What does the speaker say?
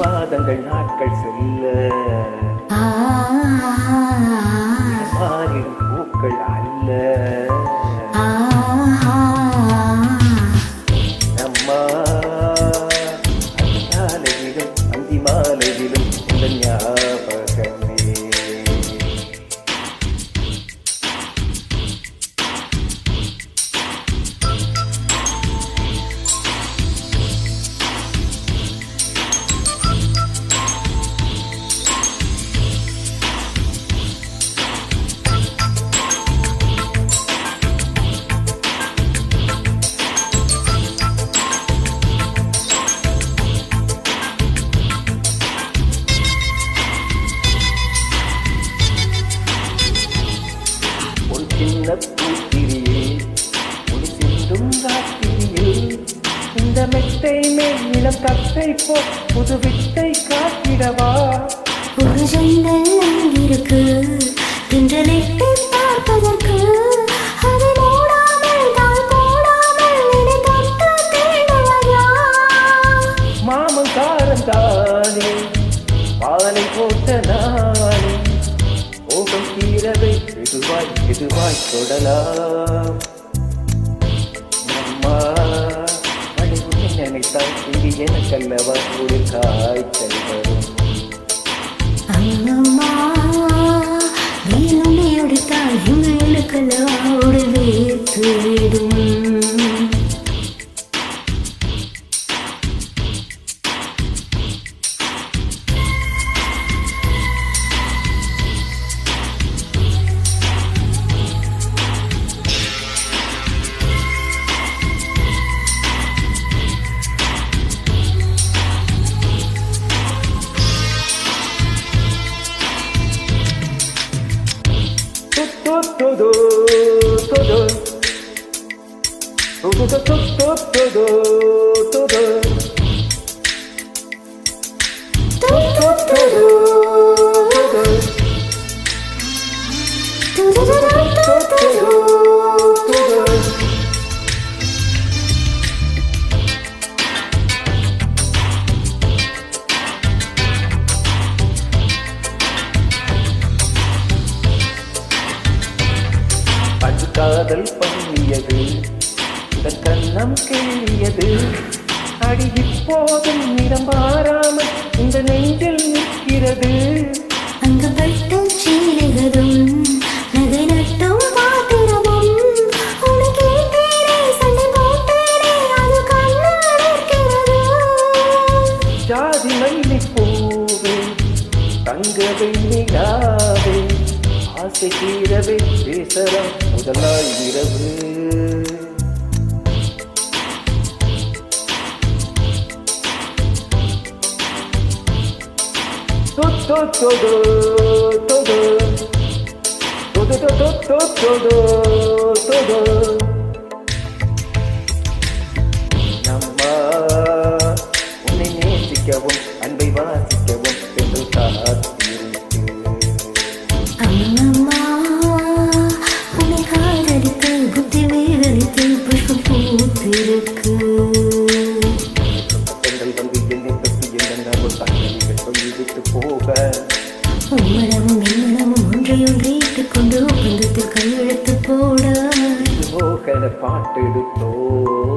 பாதங்கள் நாட்கள் செல்ல. சின்ன பூத்திரியே ஒரு சிந்தும் ராத்திரியில் இந்த மெத்தை மேல் இளம் தத்தை போ புது வித்தை காத்திடவா ஒரு ஜன்னல் அங்கிருக்கு தின்றலிட்டு பார்ப்பதற்கு மெதுவாய் மெதுவாய் தொடலாம். அம்மா மணி நினைத்தால் இங்கு எனக்கல்லவா ஒரு காய்ச்சல் வரும். Todo, todo, todo. Todo, todo, todo, காதல் பண்ணியது இந்த கண்ணம் கிள்ளியது அடி இப்போதும் நிறம் மாறாமல் இந்த நெஞ்சில் நிற்கிறது. அங்கு ஆசை தீரவே பேசலாம் முதல் நாள் இரவு todo, todo, todo, todo, todo, todo, todo, todo. பூத்திருக்கு எங்கள் பற்றி என்னென்ன தங்கள் விட்டு போக. உம்மளவும் எம்மளவும் ஒன்றை ஒன்றைத்து கொண்டு ஒப்பந்தத்தில் கையெழுத்து போட. போக பாட்டு எடுத்தோம்